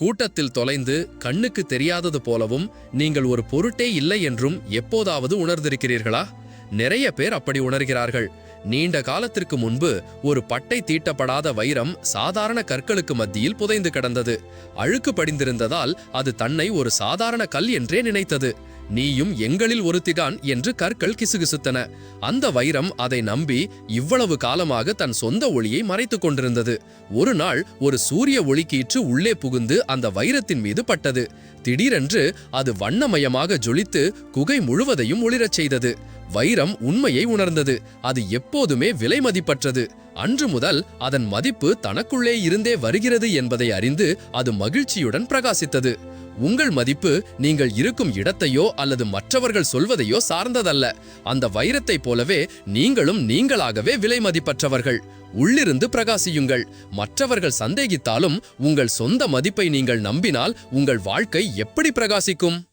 கூட்டத்தில் தொலைந்து கண்ணுக்கு தெரியாதது போலவும் நீங்கள் ஒரு பொருட்டே இல்லை என்றும் எப்போதாவது உணர்ந்திருக்கிறீர்களா? நிறைய பேர் அப்படி உணர்கிறார்கள். நீண்ட காலத்திற்கு முன்பு ஒரு பட்டை தீட்டப்படாத வைரம் சாதாரண கற்களுக்கு மத்தியில் புதைந்து கிடந்தது. அழுக்கு படிந்திருந்ததால் அது தன்னை ஒரு சாதாரண கல் என்றே நினைத்தது. நீயும் எங்களில் ஒருத்திதான் என்று கற்கள் கிசுகிசுத்தன. அந்த வைரம் அதை நம்பி இவ்வளவு காலமாக தன் சொந்த ஒளியை மறைத்துக் கொண்டிருந்தது. ஒரு நாள் ஒரு சூரிய ஒளிக்கீற்று உள்ளே புகுந்து அந்த வைரத்தின் மீது பட்டது. திடீரென்று அது வண்ணமயமாக ஜொலித்து குகை முழுவதையும் ஒளிரச் செய்தது. வைரம் உண்மையை உணர்ந்தது. அது எப்போதுமே விலை மதிப்பற்றது. அன்று முதல் அதன் மதிப்பு தனக்குள்ளே இருந்தே வருகிறது என்பதை அறிந்து அது மகிழ்ச்சியுடன் பிரகாசித்தது. உங்கள் மதிப்பு நீங்கள் இருக்கும் இடத்தையோ அல்லது மற்றவர்கள் சொல்வதையோ சார்ந்ததல்ல. அந்த வைரத்தைப் போலவே நீங்களும் நீங்களாகவே விலை மதிப்பற்றவர்கள். உள்ளிருந்து பிரகாசியுங்கள். மற்றவர்கள் சந்தேகித்தாலும் உங்கள் சொந்த மதிப்பை நீங்கள் நம்பினால் உங்கள் வாழ்க்கை எப்படி பிரகாசிக்கும்?